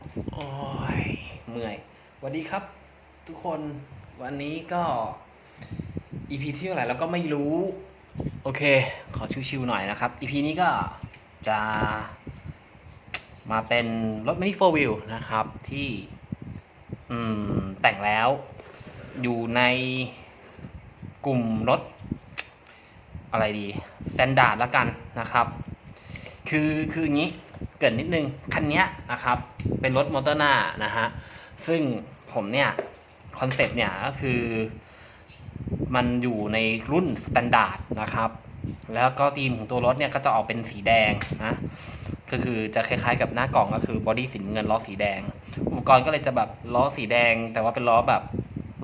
โอ้ยเมื่อยสวัสดีครับ ทุกคนวันนี้ก็ EP ที่เท่าไหร่แล้วก็ไม่รู้ โอเค ขอชิวๆหน่อยนะครับ EP นี้ก็จะมาเป็นรถ Mini 4 Wheel นะครับที่อืมแต่งแล้วอยู่ในกลุ่มรถ อะไรดีแ a นดาร์ดละกันนะครับ คือคืออย่างนี้ เกิดนิดนึงคันนี้นะครับ เป็นรถมอเตอร์หน้านะฮะ ซึ่งผมเนี่ย คอนเซปต์เนี่ยก็คือ มันอยู่ในรุ่นสแตนดาร์ดนะครับ แล้วก็ธีมของตัวรถเนี่ยก็จะออกเป็นสีแดงนะก็คือจะคล้ายๆกับหน้ากล่องก็คือบอดี้สีเงินล้อสีแดง อุปกรณ์ก็เลยจะแบบล้อสีแดง แต่ว่าเป็นล้อแบบ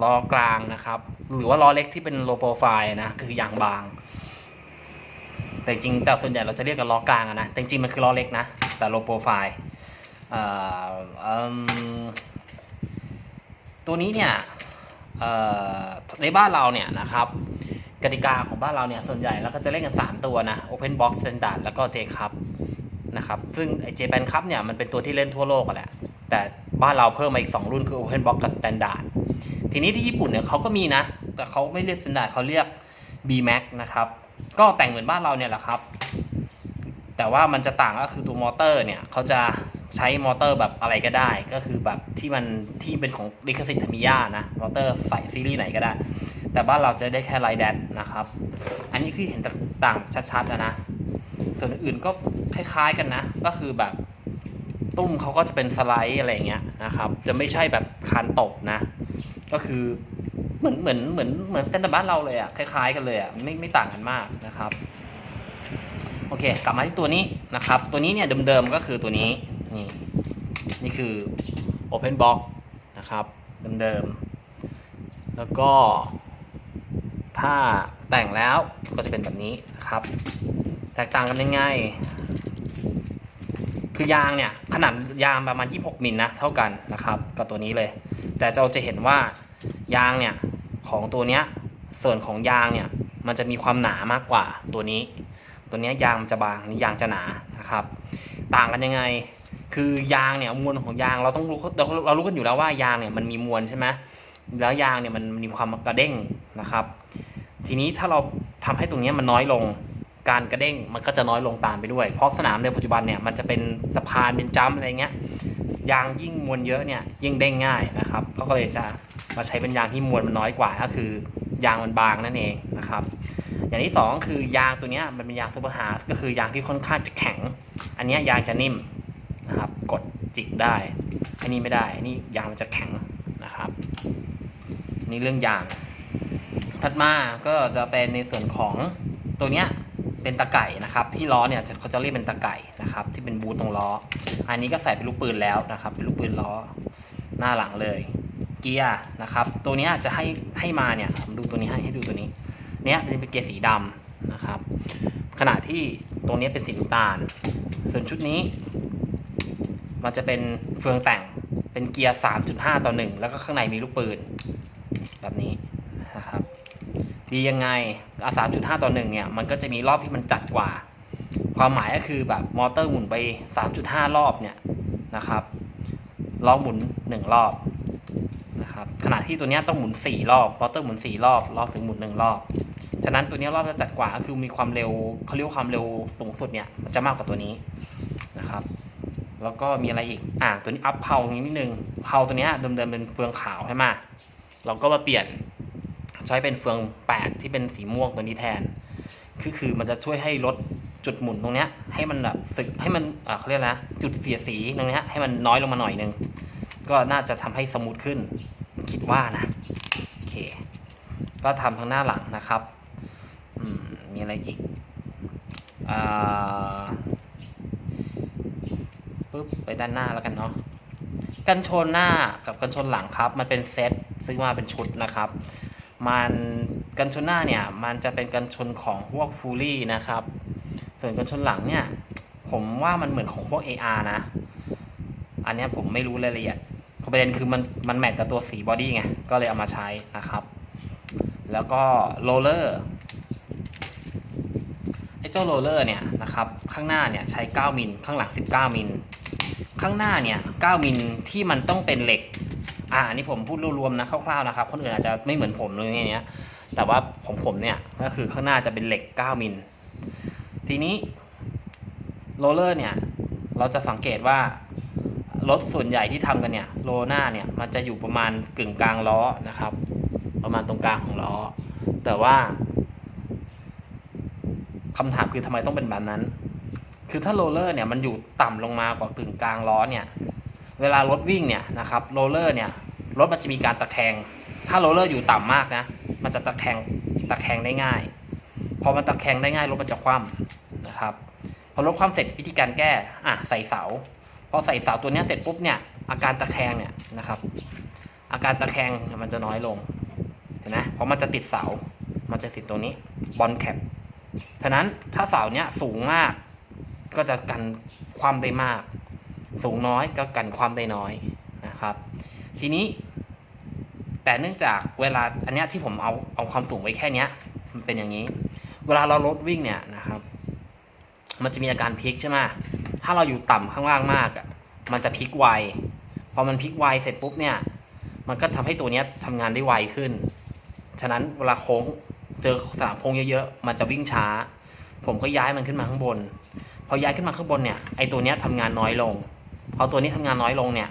ล้อกลางนะครับ หรือว่าล้อเล็กที่เป็นโลโปรไฟล์นะคือยางบาง แต่จริงแต่ส่วนใหญ่เราจะเรียกกันล้อกลางอะนะแต่จริงๆมันคือล้อเล็กนะ แต่โลโปรไฟล์ตัวนี้เนี่ยในบ้านเราเนี่ยนะครับกติกาของบ้านเราเนี่ยส่วนใหญ่เราก็จะเล่นกัน 3 ตัวนะ Open Box Standard แล้วก็ J Cup นะครับซึ่งไอ้ Japan Cup เนี่ยมันเป็นตัวที่เล่นทั่วโลกอะแหละแต่บ้านเราเพิ่มมาอีก 2 รุ่นคือ Open Box กับ Standard ทีนี้ที่ญี่ปุ่นเนี่ยเขาก็มีนะ แต่เขาไม่เรียก Standard เขาเรียก B Max นะครับ ก็แต่งเหมือนบ้านเราเนี่ยแหละครับ แต่ว่ามันจะต่างก็คือตัวมอเตอร์เนี่ยเขาจะใช้มอเตอร์แบบอะไรก็ได้ ก็คือแบบที่มันที่เป็นของลิขสิทธิ์ธมิยานะมอเตอร์ใส่ซีรีส์ไหนก็ได้ แต่บ้านเราจะได้แค่ไลท์แดนนะครับ อันนี้ที่เห็นต่างชัดๆนะนะ ส่วนอื่นก็คล้ายๆกันนะ ก็คือแบบตุ้มเขาก็จะเป็นสไลด์อะไรอย่างเงี้ยนะครับ จะไม่ใช่แบบคานตกนะ ก็คือ มือนเหมือนเหมือนเหมือนเต้นแต่บ้านเราเลยอะคล้าย ๆ กันเลยอะไม่ไม่ต่างกันมากนะครับโอเค กลับมาที่ตัวนี้นะครับ ตัวนี้เนี่ยเดิมๆก็คือตัวนี้นี่นี่คือ Open Box นะครับเดิมๆแล้วก็ถ้าแต่งแล้วก็จะเป็นแบบนี้นะครับ แตกต่างกันยังไง คือยางเนี่ยขนาดยางประมาณ 26 มิลนะเท่ากันนะครับกับตัวนี้เลย แต่เราจะเห็นว่ายางเนี่ย ของตัวเนี้ยส่วนของยางเนี่ยมันจะมีความหนามากกว่าตัวนี้ ตัวเนี้ยยางมันจะบางนี้ยางจะหนานะครับ ต่างกันยังไง คือยางเนี่ยมวลของยางเราต้องรู้เราเรารู้กันอยู่แล้วว่ายางเนี่ยมันมีมวลใช่ไหมแล้วยางเนี่ยมันมีความกระเด้งนะครับ ทีนี้ถ้าเราทำให้ตรงเนี้ยมันน้อยลงการกระเด้งมันก็จะน้อยลงตามไปด้วย เพราะสนามในปัจจุบันเนี่ยมันจะเป็นสะพานเป็นจัมอะไรเงี้ย ยางยิ่งมวลเยอะเนี่ยยิ่งเด้งง่ายนะครับ ก็เลยจะมาใช้เป็นยางที่มวลมันน้อยกว่าก็คือ ยางมันบางนั่นเองนะครับ อย่างที่สองคือยางตัวนี้มันเป็นยางซูเปอร์ฮาร์ดก็คือยางที่ค่อนข้างจะแข็ง อันนี้ยยางจะนิ่มนะครับ กดจิกได้อันนี้ไม่ได้อันนี้ยางมันจะแข็งนะครับนี่เรื่องยางถัดมาก็จะเป็นในส่วนของตัวเนี้ย เป็นตะไก่นะครับ ที่ล้อเนี่ยจะเขาจะเรียกเป็นตะไก่นะครับ ที่เป็นบูทตรงล้อ อันนี้ก็ใส่เป็นลูกปืนแล้วนะครับ เป็นลูกปืนล้อหน้าหลังเลย เกียร์นะครับ ตัวนี้จะให้ให้มาเนี่ยผมดูตัวนี้ให้ให้ดูตัวนี้ เนี้ยจะเป็นเกียร์สีดำนะครับ ขณะที่ตรงนี้เป็นสีน้ำตาล ส่วนชุดนี้ มันจะเป็นเฟืองแต่งเป็นเกียร์ 3.5 ต่อ 1 แล้วก็ข้างในมีลูกปืน แบบนี้ ดียังไงอะ3.5ต่อ1เนี่ยมันก็จะมีรอบที่มันจัดกว่า ความหมายก็คือแบบมอเตอร์หมุนไป 3.5 รอบเนี่ยนะครับล้อหมุน 1 รอบนะครับขณะที่ตัวเนี้ยต้องหมุน 4 รอบมอเตอร์หมุน 4 รอบรอบถึงหมุน 1 รอบ ฉะนั้นตัวเนี้ยรอบจะจัดกว่าคือมีความเร็วเขาเรียกความเร็วสูงสุดเนี่ยมันจะมากกว่าตัวนี้นะครับแล้วก็มีอะไรอีกอ่าตัวนี้อัพเพานิดนึงเพาตัวเนี้ยเดิมๆเป็นเฟืองขาวใช่ไหมเราก็มาเปลี่ยน ใช้เป็นเฟืองแปดที่เป็นสีม่วงตัวนี้แทน คือคือมันจะช่วยให้ลดจุดหมุนตรงเนี้ยให้มันแบบสึกให้มันเขาเรียกนะจุดเสียสีตรงเนี้ยให้มันน้อยลงมาหน่อยนึง ก็น่าจะทำให้สมูทขึ้น คิดว่านะโอเค ก็ทำทางหน้าหลังนะครับมีอะไรอีกอปุ๊บไปด้านหน้าแล้วกันเนาะกันชนหน้ากับกันชนหลังครับ มันเป็นเซตซื้อมาเป็นชุดนะครับ มันกันชนหน้าเนี่ยมันจะเป็นกันชนของพวกฟูลี่นะครับ ส่วนกันชนหลังเนี่ยผมว่ามันเหมือนของพวก AR นะ อันนี้ผมไม่รู้รายละเอียดประเด็นคือมันมันแมทกับตัวสีบอดี้ไง ก็เลยเอามาใช้นะครับ แล้วก็โรลเลอร์ไอ้เจ้าโรลเลอร์เนี่ยนะครับข้างหน้าเนี่ยใช้ 9 มิลข้างหลัง 19 มิลขข้างหน้าเนี่ย 9 มิลที่มันต้องเป็นเหล็ก อ่าอันนี้ผมพูดรวมๆนะคร่าวๆนะครับคนอื่นอาจจะไม่เหมือนผมเลยอย่างเงี้ยแต่ว่าของผมเนี่ยก็คือข้างหน้าจะเป็นเหล็ก 9 มิล ทีนี้โรลเลอร์เนี่ยเราจะสังเกตว่ารถส่วนใหญ่ที่ทำกันเนี่ยโรหน้าเนี่ยมันจะอยู่ประมาณกึ่งกลางล้อนะครับ ประมาณตรงกลางของล้อ แต่ว่าคำถามคือทำไมต้องเป็นแบบนั้น คือถ้าโรลเลอร์เนี่ยมันอยู่ต่ำลงมากว่ากึ่งกลางล้อเนี่ย เวลารถวิ่งเนี่ยนะครับโรลเลอร์เนี่ยรถมันจะมีการตะแคง ถ้าโรลเลอร์อยู่ต่ำมากนะ มันจะตะแคงตะแคงได้ง่าย พอมันตะแคงได้ง่ายรถมันจะคว่ำนะครับ พอรถคว่ำเสร็จวิธีการแก้อะใส่เสา พอใส่เสาตัวเนี้ยเสร็จปุ๊บเนี่ยอาการตะแคงเนี่ยนะครับ อาการตะแคงมันจะน้อยลงเห็นไหมเพราะมันจะติดเสา มันจะติดตรงนี้บอลแคปฉะนั้นถ้าเสาเนี้ยสูงมากก็จะกันความได้มาก สูงน้อยก็กันความได้น้อยนะครับ ทีนี้ แต่เนื่องจากเวลาอันนี้ที่ผมเอาเอาความสูงไว้แค่เนี้ยมันเป็นอย่างนี้ เวลาเรารถวิ่งเนี่ยนะครับ มันจะมีอาการพลิกใช่ไหมถ้าเราอยู่ต่ำข้างล่างมากอะมันจะพลิกไวพอมันพลิกไวเสร็จปุ๊บเนี่ย มันก็ทำให้ตัวเนี้ยทำงานได้ไวขึ้น ฉะนั้นเวลาโค้งเจอสนามโค้งเยอะๆ มันจะวิ่งช้า ผมก็ย้ายมันขึ้นมาข้างบน พอย้ายขึ้นมาข้างบนเนี่ย ไอตัวเนี้ยทำงานน้อยลง พอตัวนี้ทำงานน้อยลงเนี่ย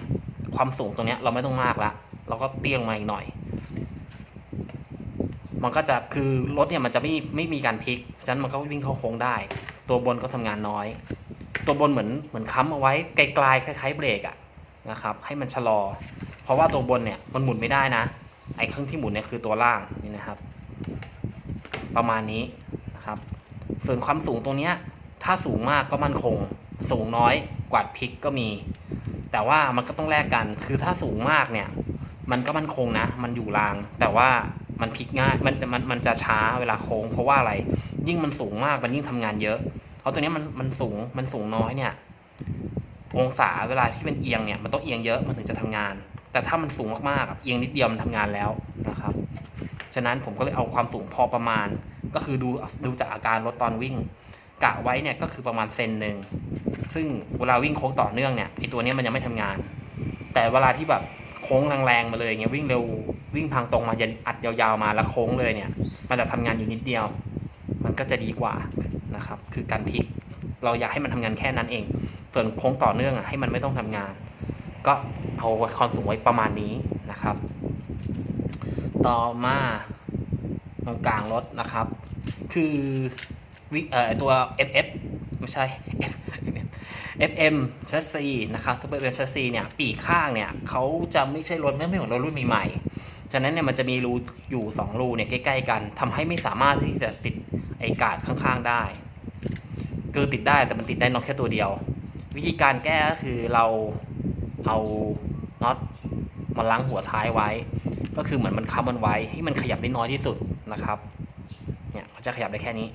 ความสูงตรงนี้เราไม่ต้องมากละเราก็เตี้ยลงมาอีกหน่อย มันก็จะคือรถเนี่ยมันจะไม่ไม่มีการพลิกฉะนั้นมันก็วิ่งเข้าโค้งได้ ตัวบนก็ทำงานน้อย ตัวบนเหมือนเหมือนค้ำเอาไว้ไกลๆคล้ายๆเบรกอะนะครับ ให้มันชะลอ เพราะว่าตัวบนเนี่ยมันหมุนไม่ได้นะ ไอ้เครื่องที่หมุนเนี่ยคือตัวล่างนี่นะครับ ประมาณนี้นะครับ ส่วนความสูงตรงเนี้ยถ้าสูงมากก็มั่นคง สูงน้อยกวาดพลิกก็มี แต่ว่ามันก็ต้องแลกกันคือถ้าสูงมากเนี่ย มันก็มันคงนะ มันอยู่ราง แต่ว่ามันพลิกง่ายมันจะมันมันจะช้าเวลาโค้ง เพราะว่าอะไร ยิ่งมันสูงมากมันยิ่งทำงานเยอะเพราะตัวนี้มันมันสูงมันสูงน้อยเนี่ย องศาเวลาที่มันเอียงเนี่ยมันต้องเอียงเยอะมันถึงจะทำงาน แต่ถ้ามันสูงมากๆเอียงนิดเดียวมันทำงานแล้วนะครับฉะนั้นผมก็เลยเอาความสูงพอประมาณ ก็คือดูดูจากอาการรถตอนวิ่ง กะไว้เนี่ยก็คือประมาณเซนหนึ่งซึ่งเวลาวิ่งโค้งต่อเนื่องเนี่ยไอตัวเนี้ยมันยังไม่ทำงาน แต่เวลาที่แบบโค้งแรงๆมาเลยอย่างเงี้ยวิ่งเร็ววิ่งทางตรงมายันอัดยาวๆมาแล้วโค้งเลยเนี่ย มันจะทำงานอยู่นิดเดียว มันก็จะดีกว่านะครับ คือการพลิกเราอยากให้มันทำงานแค่นั้นเอง ส่วนโค้งต่อเนื่องอะให้มันไม่ต้องทำงาน ก็เอาความสูงไว้ประมาณนี้นะครับ ต่อมาตรงกลางรถนะครับ คือ วิเอ่อตัว FF ไม่ใช่ FM ชัสซีนะครับ Super FM ชัสซีเนี่ยปีกข้างเนี่ยเขาจะไม่ใช่รถไม่ไม่เหมือนรถรุ่นใหม่ๆฉะนั้นเนี่ยมันจะมีรูอยู่ 2 รูเนี่ยใกล้ๆกันทำให้ไม่สามารถที่จะติดไอ้กาดข้างๆได้ คือติดได้แต่มันติดได้น็อตแค่ตัวเดียว วิธีการแก้ก็คือเราเอาน็อตมาล้างหัวท้ายไว้ ก็คือเหมือนมันค้ำมันไว้ให้มันขยับได้น้อยที่สุดนะครับเนี่ยมันจะขยับได้แค่นี้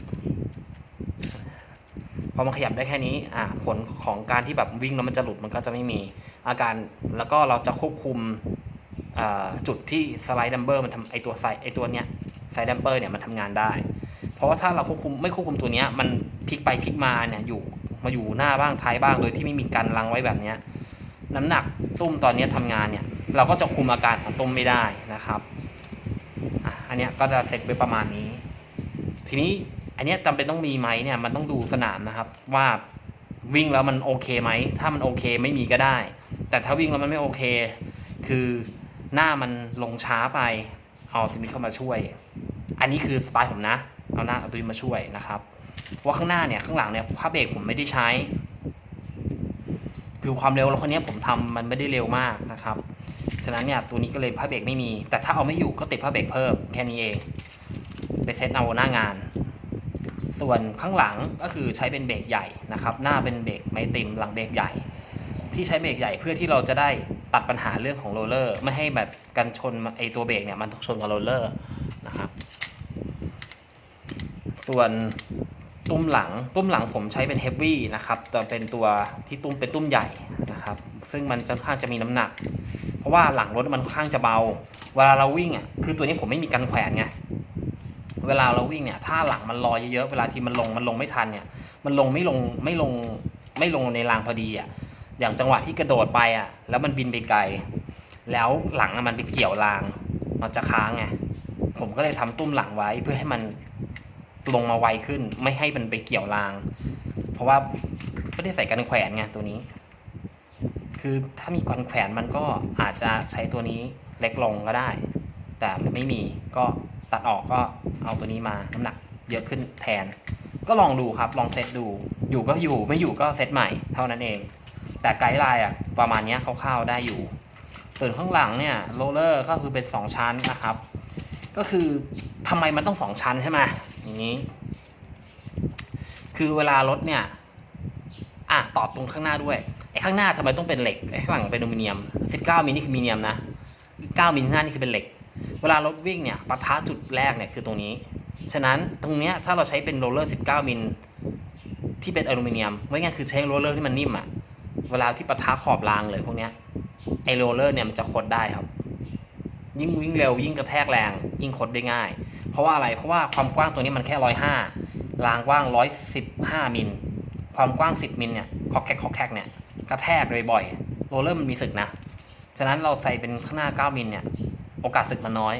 พอมันขยับได้แค่นี้อ่าผลของการที่แบบวิ่งแล้วมันจะหลุดมันก็จะไม่มีอาการแล้วก็เราจะควบคุมจุดที่สไลด์ดัมเบอร์มันทำไอตัวไซไอตัวเนี้ยไซดัมเบอร์เนี่ยมันทำงานได้ เพราะว่าถ้าเราควบคุมไม่ควบคุมตัวเนี้ยมันพลิกไปพลิกมาเนี่ยอยู่มาอยู่หน้าบ้างท้ายบ้างโดยที่ไม่มีการลังไว้แบบเนี้ยน้ำหนักตุ้มตอนนี้ยทำงานเนี่ยเราก็จะคุมอาการของตุ้มไม่ได้นะครับอะอันเนี้ยก็จะเสร็จไปประมาณนี้ ทีนี้ อันนี้ยจำเป็นต้องมีไหมเนี่ยมันต้องดูสนามนะครับ ว่าวิ่งแล้วมันโอเคไหม ถ้ามันโอเคไม่มีก็ได้ แต่ถ้าวิ่งแล้วมันไม่โอเค คือหน้ามันลงช้าไป เอาตัวนี้เข้ามาช่วย อันนี้คือสไตล์ผมนะ เอาหน้าเอาตัวนี้มาช่วยนะครับ ว่าข้างหน้าเนี่ยข้างหลังเนี่ยผ้าเบรกผมไม่ได้ใช้ คือความเร็วรถคันนี้ผมทำมันไม่ได้เร็วมากนะครับ ฉะนั้นเนี่ยตัวนี้ก็เลยผ้าเบรกไม่มี แต่ถ้าเอาไม่อยู่ก็ติดผ้าเบรกเพิ่มแค่นี้เอง ไปเซตเอาหน้างาน ส่วนข้างหลังก็คือใช้เป็นเบรกใหญ่นะครับ หน้าเป็นเบรกไม้ติมหลังเบรกใหญ่ ที่ใช้เบรกใหญ่เพื่อที่เราจะได้ตัดปัญหาเรื่องของโรลเลอร์ ไม่ให้แบบกันชนไอตัวเบรกเนี่ยมันชนกับโรลเลอร์นะครับ ส่วนตุ้มหลังตุ้มหลังผมใช้เป็นเฮฟวี่นะครับแต่เป็นตัวที่ตุ้มเป็นตุ้มใหญ่นะครับ ซึ่งมันค่อนข้างจะมีน้ำหนัก เพราะว่าหลังรถมันค่อนข้างจะเบา เวลาเราวิ่งอะคือตัวนี้ผมไม่มีกันแขวนไง เวลาเราวิ่งเนี่ยถ้าหลังมันลอยเยอะๆเวลาที่มันลงมันลงไม่ทันเนี่ย มันลงไม่ลงไม่ลงไม่ลงในรางพอดีอะอย่างจังหวะที่กระโดดไปอะ แล้วมันบินไปไกล แล้วหลังอะมันไปเกี่ยวราง มันจะค้างไงผมก็เลยทำตุ้มหลังไว้เพื่อให้มันลงมาไวขึ้น ไม่ให้มันไปเกี่ยวราง เพราะว่าไม่ได้ใส่กันแขวนไงตัวนี้ คือถ้ามีกันแขวนมันก็อาจจะใช้ตัวนี้เล็กลงก็ได้ แต่ไม่มีก็ ตัดออกก็เอาตัวนี้มาน้ำหนักเยอะขึ้นแทน ก็ลองดูครับลองเซตดู อยู่ก็อยู่ไม่อยู่ก็เซตใหม่เท่านั้นเอง แต่ไกด์ไลน์อะประมาณเนี้ยคร่าวๆได้อยู่ ส่วนข้างหลังเนี่ยโรลเลอร์ก็คือเป็น 2 ชั้นนะครับ ก็คือทำไมมันต้อง 2 ชั้นใช่ไหมอย่างนี้ คือเวลารถเนี่ยอะตอบตรงข้างหน้าด้วยไอ้ข้างหน้าทำไมต้องเป็นเหล็กไอ้ข้างหลังเป็นอลูมิเนียม 19มิลนี่คือมีเนียมนะ9มิลข้างหน้านี่คือเป็นเหล็ก เวลารถวิ่งเนี่ยปะทะจุดแรกเนี่ยคือตรงนี้ ฉะนั้นตรงเนี้ยถ้าเราใช้เป็นโรลเลอร์ 19 มิลที่เป็นอลูมิเนียมไว้ง่ายคือใช้โรลเลอร์ที่มันนิ่มอะเวลาที่ปะทะขอบรางเลยพวกเนี้ยไอโรลเลอร์เนี่ยมันจะคดได้ครับ ยิ่งวิ่งเร็วยิ่งกระแทกแรง ยิ่งคดได้ง่าย เพราะว่าอะไรเพราะว่าความกว้างตัวนี้มันแค่ร้อยห้ารางกว้างร้อยสิบห้ามิลความกว้างสิบมิลเนี่ยคอกแคกคอกแคกเนี่ยกระแทกบ่อยๆโรลเลอร์มันมีสึกนะ ฉะนั้นเราใส่เป็นข้างหน้าเก้ามิลเนี่ย โอกาสสึกมันน้อย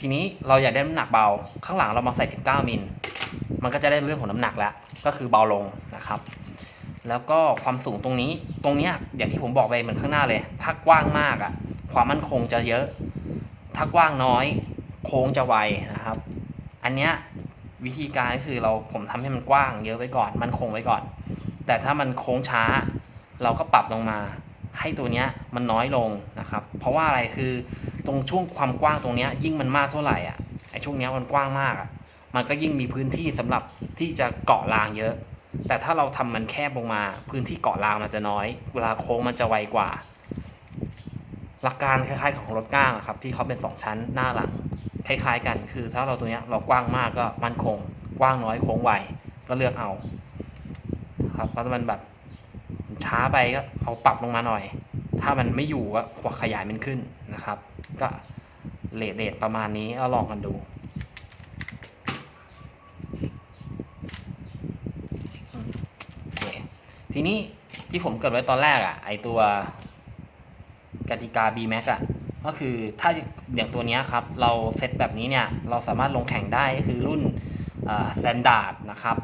ทีนี้เราอยากได้น้ำหนักเบา ข้างหลังเรามาใส่ 19 มิล มันก็จะได้เรื่องของน้ำหนักแล้ว ก็คือเบาลงนะครับ แล้วก็ความสูงตรงนี้ ตรงเนี้ยอย่างที่ผมบอกไปเหมือนข้างหน้าเลย ถ้ากว้างมากอะ่ะความมั่นคงจะเยอะ ถ้ากว้างน้อย โค้งจะไวนะครับ อันเนี้ยวิธีการก็คือเราผมทำให้มันกว้างเยอะไว้ก่อน มันคงไว้ก่อน แต่ถ้ามันโค้งช้า เราก็ปรับลงมา ให้ตัวเนี้ยมันน้อยลงนะครับ เพราะว่าอะไรคือตรงช่วงความกว้างตรงเนี้ยยิ่งมันมากเท่าไหร่อะไอช่วงเนี้ยมันกว้างมากอะมันก็ยิ่งมีพื้นที่สำหรับที่จะเกาะรางเยอะ แต่ถ้าเราทำมันแคบลงมา พื้นที่เกาะรางมันจะน้อย เวลาโค้งมันจะไวกว่า หลักการคล้ายๆ ของรถก้างอะครับที่เขาเป็นสองชั้นหน้าหลังคล้ายๆกัน คือถ้าเราตัวเนี้ยเรากว้างมากก็มันคง กว้างน้อยโค้งไวก็เลือกเอา ครับเพราะมันแบบ ช้าไปก็เอาปรับลงมาหน่อย ถ้ามันไม่อยู่ก็ขวขยายมันขึ้นนะครับ ก็เลทเดทประมาณนี้เอาลองกันดูโอเคทีนี้ที่ผมเกิดไว้ตอนแรกอะไอตัวกติกา B-Max อะก็คือถ้าอย่างตัวนี้ครับ เราเซตแบบนี้เนี่ย เราสามารถลงแข่งได้ก็คือรุ่นสแตนดาร์ดนะครับ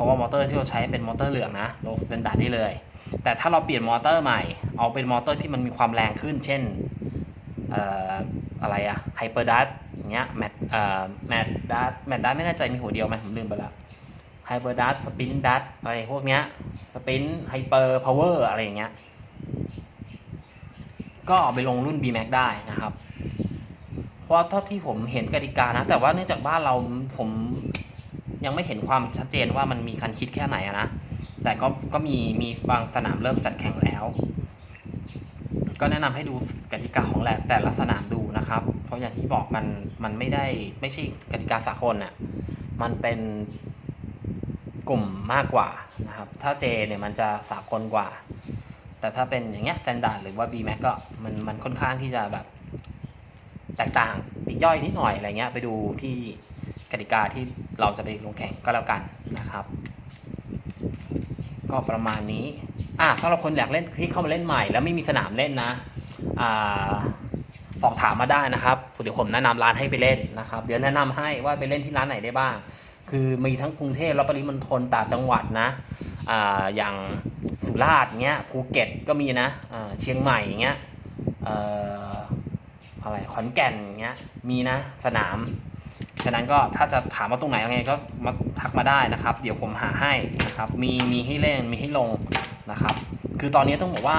ราะว่ามอเตอร์ที่เราใช้เป็นมอเตอร์เหลืองนะลงสแตนดาร์ดได้เลย แต่ถ้าเราเปลี่ยนมอเตอร์ใหม่ เอาเป็นมอเตอร์ที่มันมีความแรงขึ้น เช่นอะไรอะไฮเปอร์ดัตอย่างเงี้ยแมทแมทดัตแมทดัตไม่แน่ใจมีหัวเดียวไหมผมลืมไปละไฮเปอร์ดัตสปินดัตอะไรพวกเนี้ยสปินไฮเปอร์พาวเวอร์อะไรอย่างเงี้ยก็เอาไปลงรุ่น B Max ได้นะครับ เพราะเท่าที่ผมเห็นกติกานะ แต่ว่าเนื่องจากบ้านเราผม ยังไม่เห็นความชัดเจนว่ามันมีคันคิดแค่ไหนนะ แต่ก็ก็มีมีบางสนามเริ่มจัดแข่งแล้ว ก็แนะนำให้ดูกติกาของแหลแต่ละสนามดูนะครับ เพราะอย่างที่บอกมันมันไม่ได้ไม่ใช่กติกาสากลน่ะมันเป็นกลุ่มมากกว่านะครับ ถ้า J เนี่ยมันจะสากลกว่า แต่ถ้าเป็นอย่างเงี้ย standard หรือว่า B Max ก็มันมันค่อนข้างที่จะแบบ แตกต่างปลีกย่อยนิดหน่อยอะไรเงี้ยไปดูที่ กติกาที่เราจะไปลงแข่งก็แล้วกันนะครับ ก็ประมาณนี้อะสำหรับคนอยากเล่นที่เข้ามาเล่นใหม่ แล้วไม่มีสนามเล่นนะอ่าสอบถามมาได้นะครับเดี๋ยวผมแนะนำร้านให้ไปเล่นนะครับ เดี๋ยวแนะนำให้ว่าไปเล่นที่ร้านไหนได้บ้าง คือมีทั้งกรุงเทพและปริมณฑลต่างจังหวัดนะอ่าอย่างสุราษฎร์เงี้ยภูเก็ตก็มีนะอ่าเชียงใหม่เงี้ยเอ่ออะไรขอนแก่นเงี้ยมีนะสนาม ฉะนั้นก็ถ้าจะถามว่าตรงไหนยังไงก็มาทักมาได้นะครับ เดี๋ยวผมหาให้นะครับ มีมีให้เล่นมีให้ลงนะครับ คือตอนนี้ต้องบอกว่า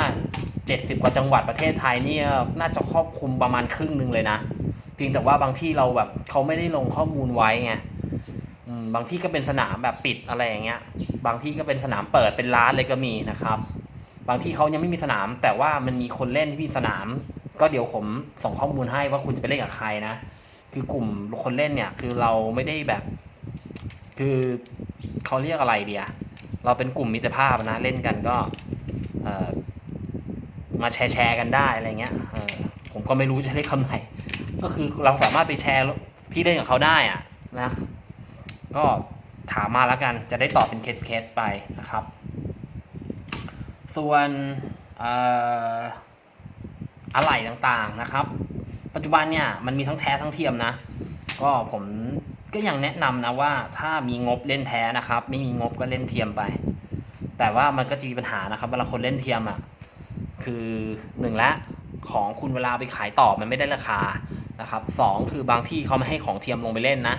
70 กว่าจังหวัดประเทศไทยเนี่ยน่าจะครอบคลุมประมาณครึ่งหนึ่งเลยนะเพียงแต่ว่าบางที่เราแบบเขาไม่ได้ลงข้อมูลไว้ไงบางที่ก็เป็นสนามแบบปิดอะไรอย่างเงี้ย บางที่ก็เป็นสนามเปิดเป็นร้านเลยก็มีนะครับ บางที่เขายังไม่มีสนาม แต่ว่ามันมีคนเล่นที่มีสนาม ก็เดี๋ยวผมส่งข้อมูลให้ว่าคุณจะไปเล่นกับใครนะ คือกลุ่มคนเล่นเนี่ย คือเราไม่ได้แบบ คือเขาเรียกอะไรเดียเราเป็นกลุ่มมิตรภาพนะเล่นกันก็มาแชร์แชร์กันได้อะไรเงี้ยผมก็ไม่รู้จะเรียกคำไหนก็คือเราสามารถไปแชร์ที่เล่นกับเขาได้อะนะ ก็ถามมาแล้วกันจะได้ตอบเป็นเคสเคสไปนะครับ ส่วนอออะไหล่ต่างๆนะครับ ปัจจุบันเนี่ยมันมีทั้งแท้ทั้งเทียมนะ ก็ผมก็ยังแนะนำนะว่าถ้ามีงบเล่นแท้นะครับ ไม่มีงบก็เล่นเทียมไป แต่ว่ามันก็จะมีปัญหานะครับเวลาคนเล่นเทียมอะคือหนึ่งละของคุณเวลาไปขายต่อมันไม่ได้ราคานะครับสองคือบางที่เขาไม่ให้ของเทียมลงไปเล่นนะ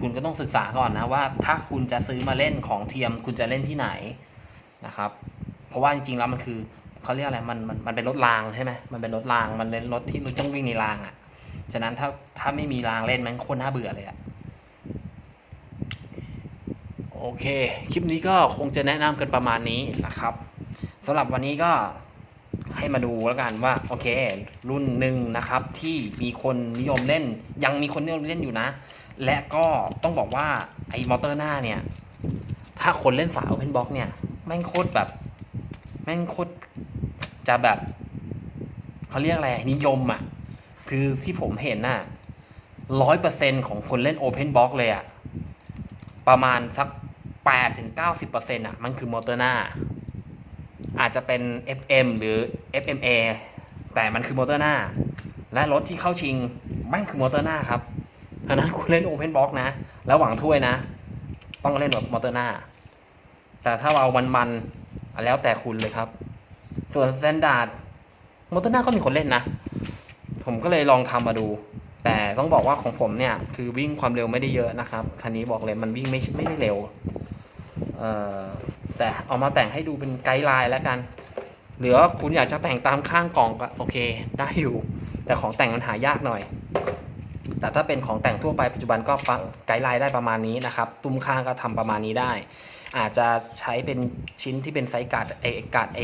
คุณก็ต้องศึกษาก่อนนะว่า ถ้าคุณจะซื้อมาเล่นของเทียมคุณจะเล่นที่ไหนนะครับ เพราะว่าจริงๆแล้วมันคือ เขาเรียกอะไรมันมันมันเป็นรถรางใช่ไหมมันเป็นรถรางมันเป็นรถที่มันต้องวิ่งในรางอะฉะนั้นถ้าถ้าไม่มีรางเล่นมันโคตรน่าเบื่อเลยอะโอเค คลิปนี้ก็คงจะแนะนำกันประมาณนี้นะครับสำหรับวันนี้ก็ให้มาดูแล้วกันว่าโอเค รุ่นหนึ่งนะครับที่มีคนนิยมเล่น ยังมีคนนิยมเล่นอยู่นะ และก็ต้องบอกว่าไอ้มอเตอร์หน้าเนี่ย ถ้าคนเล่นสาย Open Box เนี่ยแม่งโคตรแบบ แม่งโคตร จะแบบเขาเรียกอะไรนิยมอะ คือที่ผมเห็นน่ะร้อยเปอร์เซ็นของคนเล่น Open Box เลยอะประมาณสักแปดถึงเก้าสิบเปอร์เซ็นต์อะมันคือมอเตอร์หน้าอาจจะเป็น FM หรือ FMA แต่มันคือมอเตอร์หน้าและรถที่เข้าชิงม่งคือมอเตอร์หน้าครับเพราะนั้นคุณเล่น Open Box นะ แล้วหวังถ้วยนะ ต้องเล่นแบบมอเตอร์หน้าแต่ถ้าเอามันๆแล้วแต่คุณเลยครับ ส่วน Standard มอเตอร์หน้าก็มีคนเล่นนะ ผมก็เลยลองทำมาดู แต่ต้องบอกว่าของผมเนี่ย คือวิ่งความเร็วไม่ได้เยอะนะครับ คันนี้บอกเลยมันวิ่งไม่ไม่ได้เร็ว เอ่อ แต่เอามาแต่งให้ดูเป็นไกด์ไลน์แล้วกัน หรือว่าคุณอยากจะแต่งตามข้างกล่องก็โอเค ได้อยู่ แต่ของแต่งมันหายากหน่อย แต่ถ้าเป็นของแต่งทั่วไปปัจจุบันก็ฟังไกด์ไลน์ได้ประมาณนี้นะครับ ตุ้มข้างก็ทำประมาณนี้ได้ อาจจะใช้เป็นชิ้นที่เป็นไซส์การ์ดไอกาดไอ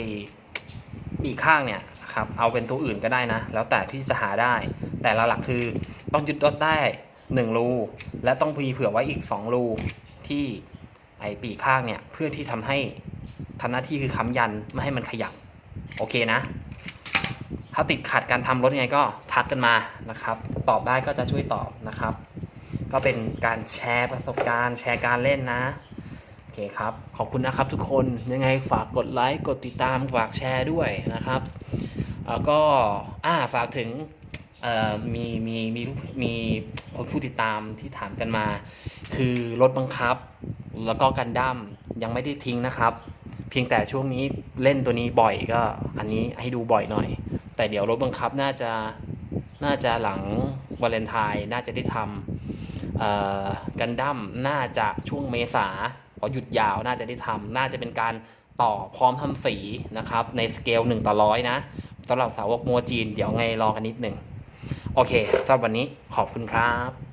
ปีกข้างเนี่ยครับเอาเป็นตัวอื่นก็ได้นะ แล้วแต่ที่จะหาได้ แต่หลักคือต้องยึดรถได้ 1 รู และต้องมีเผื่อไว้อีก 2 รู ที่ไอปีกข้างเนี่ยเพื่อที่ทำให้ทำหน้าที่คือค้ำยันไม่ให้มันขยับ โอเคนะ ถ้าติดขัดการทำรถยังไงก็ทักกันมานะครับ ตอบได้ก็จะช่วยตอบนะครับ ก็เป็นการแชร์ประสบการณ์แชร์การเล่นนะ โอเคครับ ขอบคุณนะครับทุกคนยังไงฝากกดไลค์กดติดตามฝากแชร์ด้วยนะครับแล้วก็อ่าฝากถึงมีมีมีมีคนผู้ติดตามที่ถามกันมา คือรถบังคับ แล้วก็กันดั้มยังไม่ได้ทิ้งนะครับ เพียงแต่ช่วงนี้เล่นตัวนี้บ่อยก็อันนี้ให้ดูบ่อยหน่อย แต่เดี๋ยวรถบังคับน่าจะน่าจะหลังวาเลนไทน์น่าจะได้ทำกันดั้มน่าจะช่วงเมษา พอหยุดยาวน่าจะได้ทำน่าจะเป็นการต่อพร้อมทำสีนะครับ ในสเกล1ต่อร้อยนะสำหรับสาวกมัวจีน เดี๋ยวไงรอกันนิดหนึ่ง โอเคสำหรับวันนี้ขอบคุณครับ